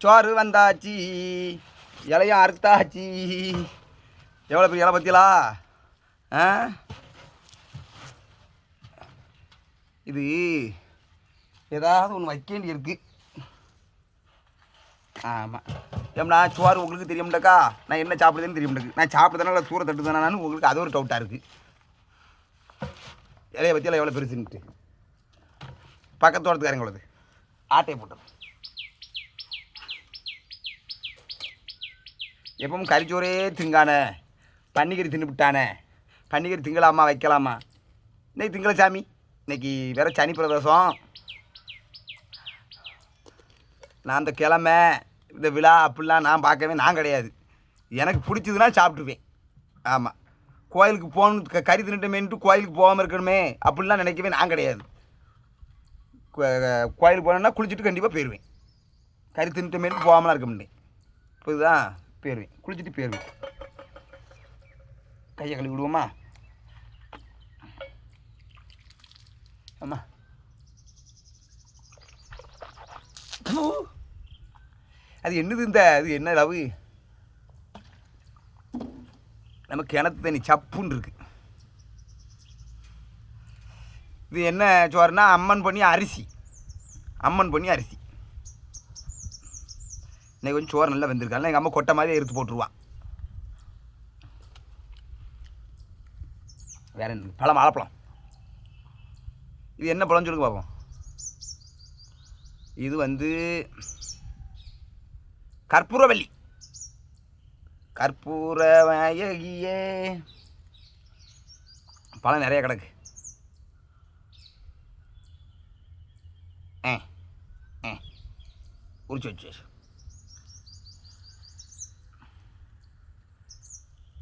சோறு வந்தாச்சு. இலையும் அறுத்தாச்சு எவ்வளோ பெரிய இலை பற்றிலா ஆ? இது ஏதாவது ஒன்று வைக்க வேண்டி இருக்கு ஆமாம் ஏம்னா சோறு உங்களுக்கு தெரியும்டக்கா? நான் என்ன சாப்பிடுதுன்னு தெரியும்டக்கு. நான் சாப்பிடுதானே தூர தட்டு தானு உங்களுக்கு அது ஒரு டவுட்டாக இருக்குது இலையை பற்றியெல்லாம் எவ்வளோ பெருசுன்ட்டு. பக்கத்து தோட்டத்துக்காரங்களது ஆட்டையை போட்டது. எப்பவும் கறிச்சோரே திங்கானே. பன்னிக்கறி தின்னுபிட்டானே. பன்னிக்கறி திங்கலாமா வைக்கலாமா? இன்னைக்கு திங்கள சாமி. இன்னைக்கு வேற சனி பிரதோஷம். நான் அந்த கிழமை இந்த விழா அப்படிலாம் நான் பார்க்கவே நான் கிடையாது. எனக்கு பிடிச்சதுன்னா சாப்பிட்ருவேன் ஆமாம் கோயிலுக்கு போகணும் க- கறி தின்னுட்டமேன்ட்டு கோயிலுக்கு போகாமல் இருக்கணுமே அப்படிலாம் நினைக்கவே நான் கிடையாது. கோயிலுக்கு போனேன்னா குளிச்சுட்டு கண்டிப்பாக போயிடுவேன் கறி தின்னுட்டமேன்ட்டு போகாமலாம் இருக்க முடியும் இப்போதான் போயிடுவேன் குளிச்சுட்டு போயிடுவேன் கையை கழுவி விடுவோமா? ஆமாம் அது என்னது இந்த? அது என்ன ரவு நம்ம கிணத்து தண்ணி சப்புன்னு இருக்கு. இது என்ன சோறுனா அம்மன் பண்ணி அரிசி. அம்மன் பண்ணி அரிசி. இன்னைக்கு கொஞ்சம் சோறு நல்லா வெந்திருக்காங்க எங்கள் அம்மா கொட்டை மாதிரி எடுத்து போட்டுருவான் வேற என்ன? பழம் வாழைப்பழம். இது என்ன பழம் சொல்லுங்க பார்ப்போம் இது வந்து கற்பூரவல்லி கற்பூரவயகியே. பழம் நிறைய கிடக்கு. ஆ ஆ உரிச்சு வச்சு.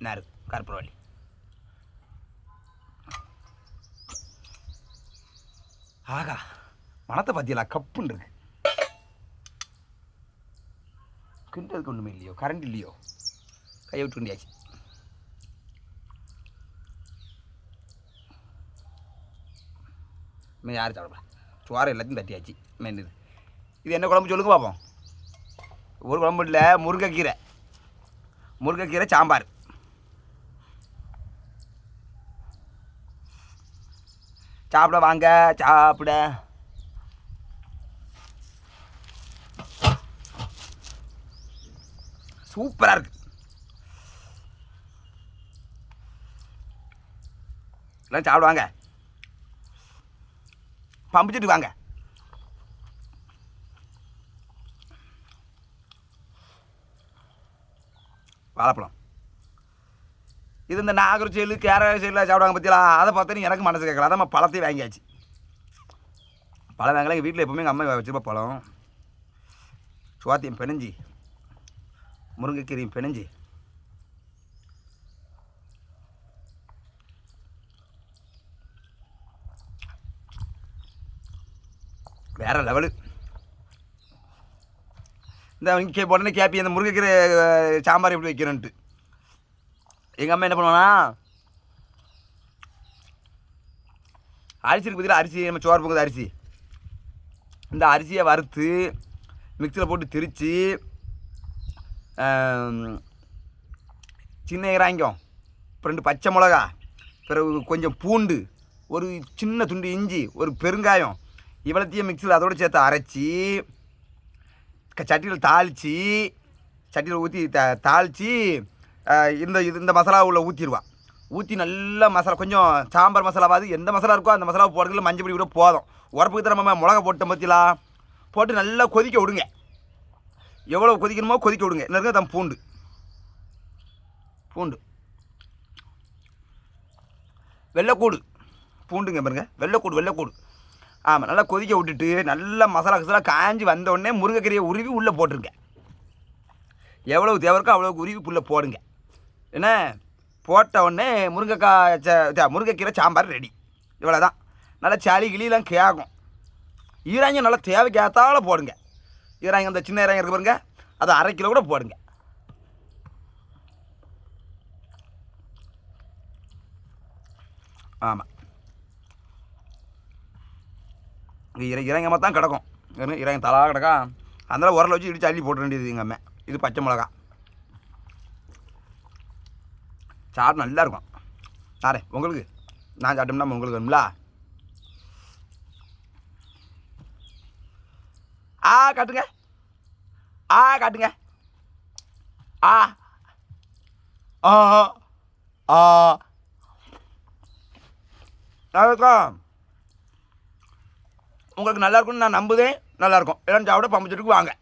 நாரு கற்பூரவல்லி ஆகா மனத்தை பார்த்தியலா கப்புன்னு இருக்கு கிண்டதுக்கு ஒன்றுமே இல்லையோ கரண்ட் இல்லையோ? கையை விட்டு கொண்டியாச்சு. இன்னும் யாரும் சாப்பிடல சுவாரம் எல்லாத்தையும் தட்டியாச்சு. மெயின் இது இது என்ன குழம்பு சொல்லுங்க பார்ப்போம் ஒரு குழம்பு இல்லை முருங்கைக்கீரை. முருங்கைக்கீரை சாம்பார். சாப்பிட வாங்க சாப்பிட. சூப்பராக இருக்கு. எல்லாம் சாப்பிடுவாங்க பம்பிச்சுட்டு வாங்க. வாழைப்பழம். இது இந்த நாகர் செயலு கேரள சைடில் சாப்பிடுவாங்க பற்றிலாம் அதை பார்த்தா எனக்கு மனசு கேட்கல. அதான் பழத்தையும் வாங்கியாச்சு. பழம் வாங்கலாம் எங்கள் வீட்டில் எப்பவுமே எங்கள் அம்மா வச்சுருப்பா பழம். சுவாத்தியம் பிணைஞ்சி முருங்கைக்கீரையும் பிணைஞ்சி. வேற லெவலு. இந்த இங்கே உடனே கேப்பி அந்த முருங்கைக்கீரை சாம்பார் எப்படி வைக்கிறேன்ட்டு. எங்கள் அம்மா என்ன பண்ணுவானா? அரிசி இருக்கு பார்த்தீங்களா அரிசி நம்ம சோறு போக்குது அரிசி. இந்த அரிசியை வறுத்து மிக்சியில் போட்டு திரித்து சின்ன இறாங்கம். ரெண்டு பச்சை மிளகா பிறகு கொஞ்சம் பூண்டு ஒரு சின்ன துண்டு இஞ்சி ஒரு பெருங்காயம் இவ்வளோத்தையும் மிக்சியில் அதோடு சேர்த்து அரைச்சி சட்டியில் தாளித்து சட்டியில் ஊற்றி த தாளித்து இந்த இது இந்த மசாலா உள்ள ஊற்றிடுவான் ஊற்றி நல்லா மசாலா கொஞ்சம் சாம்பார் மசாலாவாது எந்த மசாலா இருக்கோ அந்த மசாலா போடுறதுல மஞ்சள் பொடி கூட போதும். உரப்புக்கு தர நம்ம மிளகா போட்ட பற்றிலாம் போட்டு நல்லா கொதிக்க விடுங்க. எவ்வளோ கொதிக்கணுமோ கொதிக்க விடுங்க. என்ன தம் பூண்டு? பூண்டு. வெள்ளைக்கூடு. பூண்டுங்க பாருங்க. வெள்ளைக்கூடு வெள்ளைக்கூடு. ஆமாம் நல்லா கொதிக்க விட்டுட்டு நல்லா மசாலா கசாலா காஞ்சி வந்தோடனே முருங்கைக்கீரையை உருவி உள்ளே போட்டிருங்க. எவ்வளவு தேவை இருக்கோ அவ்வளோ உருவி உள்ளே போடுங்க. என்ன? போட்ட உடனே முருங்கைக்காய் முருங்கைக்கீரை சாம்பார் ரெடி இவ்வளோ தான் நல்லா சளி கிளியெல்லாம் கேட்கும் ஈராங்க நல்லா தேவைக்கேத்தால போடுங்க. ஈராங்க அந்த சின்ன ஈராங்க இருக்கு பாருங்க. அதை அரை கிலோ கூட போடுங்க. ஆமாம் இங்கே இற தான் கிடக்கும். இறங்க தலாக கிடக்கா. அதனால் உரலை வச்சு இடிச்சு அள்ளி போட வேண்டியது எங்கள் அம்மா. இது பச்சை மிளகா. சாப்பிட நல்லா இருக்கும் சாரே உங்களுக்கு? நான் சாப்பிட்டோம்னா உங்களுக்கு வேணும்ல ஆ காட்டுங்க. ஆ காட்டுங்க. ஆ. ஆ ஆ. நல்லா உங்களுக்கு நல்லாயிருக்கும்னு நான் நம்புதேன். நல்லாயிருக்கும். இருக்கும் சாப்பிட பம்பு வாங்க.